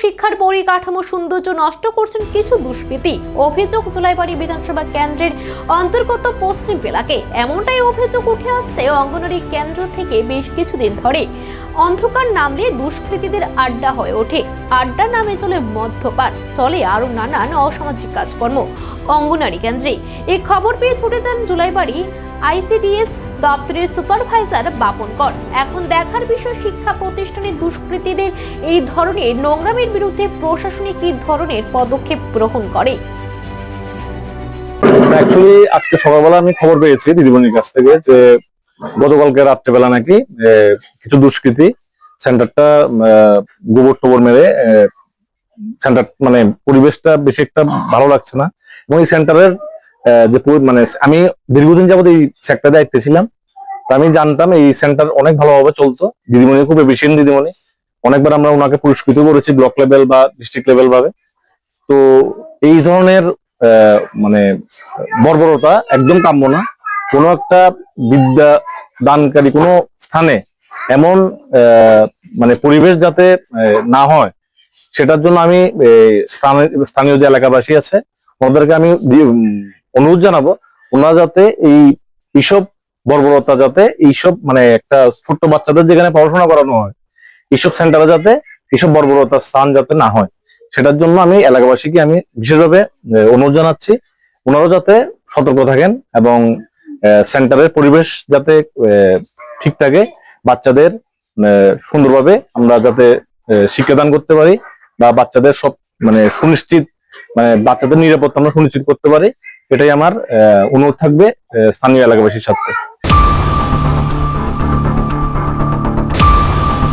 শিক্ষার পরিকাঠামো সৌন্দর্য নষ্ট করছেন কিছু দুষ্কৃতী। অভিযোগ জুলাইবাড়ি বিধানসভা কেন্দ্রের অন্তর্গত পশ্চিম বেলাকে। এমনটাই অভিযোগ উঠে আসছে অঙ্গনওয়াড়ি কেন্দ্র থেকে বেশ কিছুদিন ধরে। অন্ধকার নামলে দুষ্কৃতীদের আড্ডা হয়ে ওঠে। আড্ডা নামে চলে মদ্যপান, চলে আরও নানান অসামাজিক কাজকর্ম অঙ্গনারী কেন্দ্রে। এই খবর পেয়ে ছুটে যান জুলাইবাড়ি আইসিডিএস দপ্তরের সুপারভাইজার বাপন কর এখন দেখার বিষয়, শিক্ষা প্রতিষ্ঠানের দুষ্কৃতীদের এই ধরনের নোংরামের বিরুদ্ধে প্রশাসনিক কি ধরনের পদক্ষেপ গ্রহণ করে? অ্যাকচুয়ালি আজকে সকালবেলা আমি খবর পেয়েছি দিদিমণির কাছ থেকে যে গতকালকে রাত্রেবেলা নাকি কিছু দুষ্কৃতী সেন্টারটা গোবর টোবর মেরে সেন্টার মানে পরিবেশটা বেশি একটা ভালো লাগছে না। এবং এই সেন্টারের যে মানে আমি দীর্ঘদিন যাবত এই সেক্টরে দায়িত্বে ছিলাম। তো আমি জানতাম এই সেন্টার অনেক ভালোভাবে চলতো। দিদিমণি খুব এফিসিয়েন্ট দিদিমণি। অনেকবার আমরা ওনাকে পুরস্কৃত করেছি ব্লক লেভেল বা ডিস্ট্রিক্ট লেভেল ভাবে। তো এই ধরনের মানে বর্বরতা একদম কাম্য না। কোনো একটা বিদ্যা দানকারী কোনো স্থানে এমন মানে পরিবেশ যাতে না হয়, সেটার জন্য আমি স্থানীয় যে এলাকাবাসী আছে ওনাদেরকে আমি অনুরোধ জানাব, ওনারা যাতে এই এইসব বর্বরতা যাতে এইসব মানে একটা ছোট্ট বাচ্চাদের যেখানে পড়াশোনা করানো হয়, এইসব সেন্টারে যাতে এইসব বর্বরতার স্থান যাতে না হয়। সেটার জন্য আমি এলাকাবাসীকে আমি বিশেষভাবে অনুরোধ জানাচ্ছি ওনারাও যাতে সতর্ক থাকেন এবং সেন্টারের পরিবেশ যাতে ঠিক থাকে, বাচ্চাদের সুন্দরভাবে আমরা যাতে শিক্ষাদান করতে পারি বা বাচ্চাদের সব মানে সুনিশ্চিত মানে বাচ্চাদের নিরাপত্তা আমরা সুনিশ্চিত করতে পারি। এটাই আমার অনুরোধ থাকবে স্থানীয় এলাকাবাসীর সাথে।